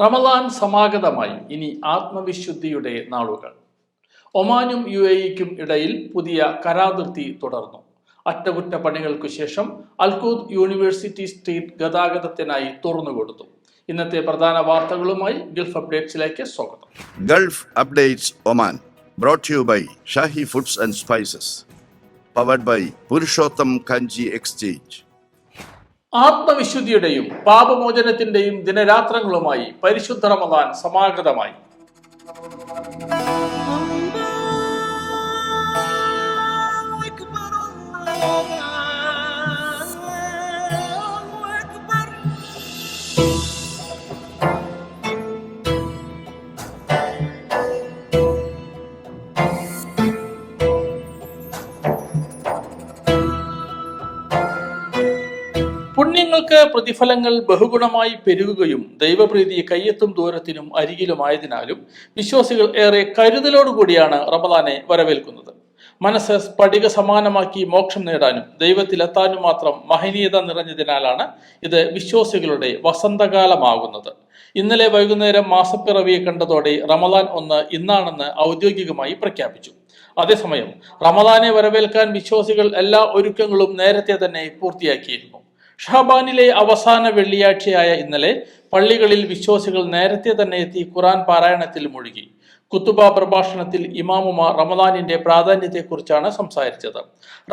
റമദാൻ സമാഗതമായി ഇനി ആത്മവിശുദ്ധിയുടെ നാളുകൾ. ഒമാനും യു എയ്ക്കും ഇടയിൽ പുതിയ കരാതിർത്തി തുടർന്നു. അറ്റകുറ്റപ്പണികൾക്കു ശേഷം അൽകൂദ് യൂണിവേഴ്സിറ്റി സ്ട്രീറ്റ് ഗതാഗതത്തിനായി തുറന്നുകൊടുത്തു ഇന്നത്തെ പ്രധാന വാർത്തകളുമായി ഗൾഫ് അപ്ഡേറ്റ്സിലേക്ക് സ്വാഗതം. Gulf updates Oman brought you by Shahi foods and spices. Powered by Purushottam Kanji exchange. ആത്മവിശുദ്ധിയുടെയും പാപമോചനത്തിന്റെയും ദിനരാത്രങ്ങളുമായി പരിശുദ്ധ റമദാൻ സമാഗതമായി. പുണ്യങ്ങൾക്ക് പ്രതിഫലങ്ങൾ ബഹുഗുണമായി പെരുകുകയും ദൈവപ്രീതി കയ്യെത്തും ദൂരത്തിനും അരികിലുമായതിനാലും വിശ്വാസികൾ ഏറെ കരുതലോടുകൂടിയാണ് റമദാനെ വരവേൽക്കുന്നത്. മനസ്സ് സ്ഫടിക സമാനമാക്കി മോക്ഷം നേടാനും ദൈവത്തിലെത്താനും മാത്രം മഹനീയത നിറഞ്ഞതിനാലാണ് ഇത് വിശ്വാസികളുടെ വസന്തകാലമാകുന്നത്. ഇന്നലെ വൈകുന്നേരം മാസപ്പിറവിയെ കണ്ടതോടെ റമദാൻ ഒന്ന് ഇന്നാണെന്ന് ഔദ്യോഗികമായി പ്രഖ്യാപിച്ചു. അതേസമയം റമദാനെ വരവേൽക്കാൻ വിശ്വാസികൾ എല്ലാ ഒരുക്കങ്ങളും നേരത്തെ തന്നെ പൂർത്തിയാക്കിയിരുന്നു. ഷഹബാനിലെ അവസാന വെള്ളിയാഴ്ചയായ ഇന്നലെ പള്ളികളിൽ വിശ്വാസികൾ നേരത്തെ തന്നെ എത്തി ഖുറാൻ പാരായണത്തിൽ മുഴുകി. കുത്തുബ പ്രഭാഷണത്തിൽ ഇമാമുമാർ റമദാനിന്റെ പ്രാധാന്യത്തെക്കുറിച്ചാണ് സംസാരിച്ചത്.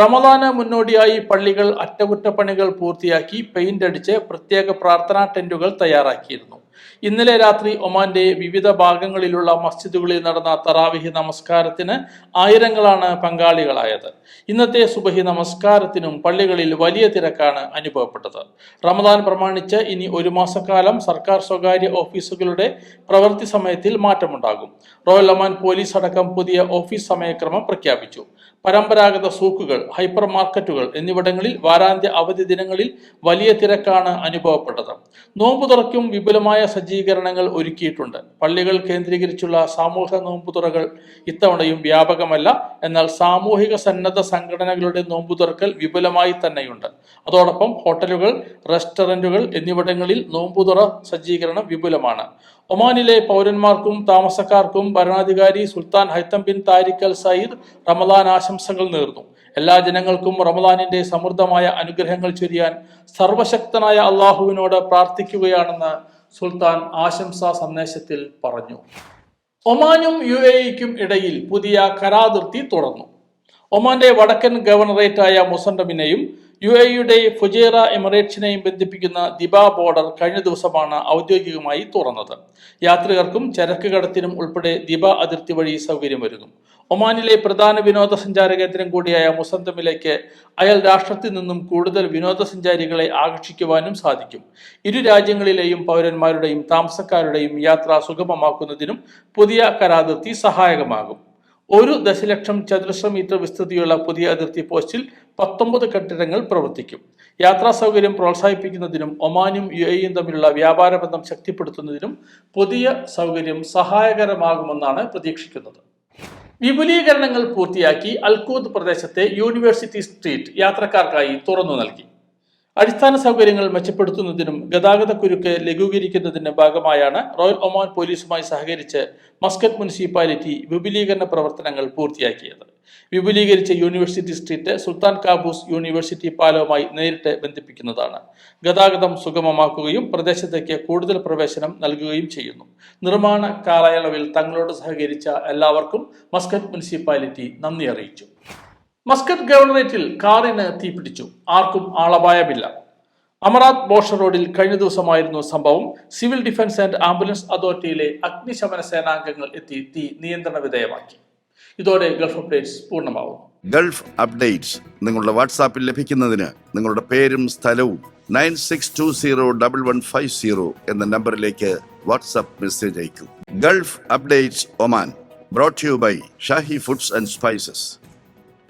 റമദാന് മുന്നോടിയായി പള്ളികൾ അറ്റകുറ്റപ്പണികൾ പൂർത്തിയാക്കി പെയിന്റ് അടിച്ച് പ്രത്യേക പ്രാർത്ഥനാ ടെന്റുകൾ തയ്യാറാക്കിയിരുന്നു. ഇന്നലെ രാത്രി ഒമാന്റെ വിവിധ ഭാഗങ്ങളിലുള്ള മസ്ജിദുകളിൽ നടന്ന തറാവിഹി നമസ്കാരത്തിന് ആയിരങ്ങളാണ് പങ്കാളികളായത്. ഇന്നത്തെ സുബഹി നമസ്കാരത്തിനും പള്ളികളിൽ വലിയ തിരക്കാണ് അനുഭവപ്പെട്ടത്. റമദാൻ പ്രമാണിച്ച് ഇനി ഒരു മാസക്കാലം സർക്കാർ സ്വകാര്യ ഓഫീസുകളുടെ പ്രവൃത്തി സമയത്തിൽ മാറ്റമുണ്ടാകും. റോയൽ ഒമാൻ പോലീസ് അടക്കം പുതിയ ഓഫീസ് സമയക്രമം പ്രഖ്യാപിച്ചു. പരമ്പരാഗത സൂക്കുകൾ ഹൈപ്പർ മാർക്കറ്റുകൾ എന്നിവിടങ്ങളിൽ വാരാന്ത്യ അവധി ദിനങ്ങളിൽ വലിയ തിരക്കാണ് അനുഭവപ്പെട്ടത്. നോമ്പു തുറക്കും വിപുലമായ സജ്ജീകരണങ്ങൾ ഒരുക്കിയിട്ടുണ്ട്. പള്ളികൾ കേന്ദ്രീകരിച്ചുള്ള സാമൂഹ്യ നോമ്പുതുറകൾ ഇത്തവണയും വ്യാപകമല്ല. എന്നാൽ സാമൂഹിക സന്നദ്ധ സംഘടനകളുടെ നോമ്പുതുറക്കൽ വിപുലമായി തന്നെയുണ്ട്. അതോടൊപ്പം ഹോട്ടലുകൾ റെസ്റ്റോറന്റുകൾ എന്നിവിടങ്ങളിൽ നോമ്പുതുറ സജ്ജീകരണം വിപുലമാണ്. ഒമാനിലെ പൗരന്മാർക്കും താമസക്കാർക്കും ഭരണാധികാരി Sultan Haitham bin Tariq Al Said Ramadan ആശംസകൾ നേർന്നു. എല്ലാ ജനങ്ങൾക്കും റമദാനിന്റെ സമൃദ്ധമായ അനുഗ്രഹങ്ങൾ ചൊരിയാൻ സർവശക്തനായ അള്ളാഹുവിനോട് പ്രാർത്ഥിക്കുകയാണെന്ന് സുൽത്താൻ ആശംസാ സന്ദേശത്തിൽ പറഞ്ഞു. ഒമാനും യു എക്കും ഇടയിൽ പുതിയ കരാതിർത്തി തുടർന്നു. ഒമാന്റെ വടക്കൻ ഗവർണറേറ്റായ മുസണ്ടമിനെയും യു എയുടെ ഫുജേറ എമിറേറ്റ്സിനെയും ബന്ധിപ്പിക്കുന്ന ദിബ ബോർഡർ കഴിഞ്ഞ ദിവസമാണ് ഔദ്യോഗികമായി തുറന്നത്. യാത്രികർക്കും ചരക്ക് കടത്തിനും ഉൾപ്പെടെ ദിബ അതിർത്തി വഴി സൗകര്യം വരുന്നു ഒമാനിലെ പ്രധാന വിനോദസഞ്ചാര കേന്ദ്രം കൂടിയായ മുസന്തമിലേക്ക് അയൽ രാഷ്ട്രത്തിൽ നിന്നും കൂടുതൽ വിനോദസഞ്ചാരികളെ ആകർഷിക്കുവാനും സാധിക്കും. ഇരു രാജ്യങ്ങളിലെയും പൗരന്മാരുടെയും താമസക്കാരുടെയും യാത്ര സുഗമമാക്കുന്നതിനും പുതിയ കരാതിർത്തി സഹായകമാകും. ഒരു ദശലക്ഷം ചതുരശ്ര മീറ്റർ വിസ്തൃതിയുള്ള പുതിയ അതിർത്തി പോസ്റ്റിൽ പത്തൊമ്പത് കെട്ടിടങ്ങൾ പ്രവർത്തിക്കും. യാത്രാ സൗകര്യം പ്രോത്സാഹിപ്പിക്കുന്നതിനും ഒമാനും യു എയും തമ്മിലുള്ള വ്യാപാര ബന്ധം ശക്തിപ്പെടുത്തുന്നതിനും പുതിയ സൗകര്യം സഹായകരമാകുമെന്നാണ് പ്രതീക്ഷിക്കുന്നത്. വിപുലീകരണങ്ങൾ പൂർത്തിയാക്കി അൽക്കൂദ് പ്രദേശത്തെ യൂണിവേഴ്സിറ്റി സ്ട്രീറ്റ് യാത്രക്കാർക്കായി തുറന്നു നൽകി. അടിസ്ഥാന സൗകര്യങ്ങൾ മെച്ചപ്പെടുത്തുന്നതിനും ഗതാഗത കുരുക്ക് ലഘൂകരിക്കുന്നതിന്റെ ഭാഗമായാണ് റോയൽ ഒമാൻ പോലീസുമായി സഹകരിച്ച് മസ്കറ്റ് മുനിസിപ്പാലിറ്റി വിപുലീകരണ പ്രവർത്തനങ്ങൾ പൂർത്തിയാക്കിയത്. വിപുലീകരിച്ച university street Sultan Qaboos university പാലവുമായി നേരിട്ട് ബന്ധിപ്പിക്കുന്നതാണ്. ഗതാഗതം സുഗമമാക്കുകയും പ്രദേശത്തേക്ക് കൂടുതൽ പ്രവേശനം നൽകുകയും ചെയ്യുന്നു. നിർമ്മാണ കാലയളവിൽ തങ്ങളോട് സഹകരിച്ച എല്ലാവർക്കും മസ്കറ്റ് മുനിസിപ്പാലിറ്റി നന്ദി അറിയിച്ചു. മസ്കറ്റ് ഗവർണറേറ്റിൽ കാറിന് തീപിടിച്ചു. ആർക്കും ആളപായമില്ല. അമറാത്ത് ബോഷ റോഡിൽ കഴിഞ്ഞ ദിവസമായിരുന്നു സംഭവം. സിവിൽ ഡിഫൻസ് ആൻഡ് ആംബുലൻസ് അതോറിറ്റിയിലെ അഗ്നിശമന സേനാംഗങ്ങൾ എത്തി തീ നിയന്ത്രണ വിധേയമാക്കി. ഇതോടെ ഗൾഫ് അപ്ഡേറ്റ്സ് പൂർണമാവുന്നു ഗൾഫ് അപ്ഡേറ്റ്സ് നിങ്ങളുടെ വാട്സാപ്പിൽ ലഭിക്കുന്നതിന് നിങ്ങളുടെ പേരും സ്ഥലവും nine six two zero double one five zero എന്ന നമ്പറിലേക്ക് WhatsApp message അയക്കൂ. Gulf updates Oman brought you by Shahi foods and spices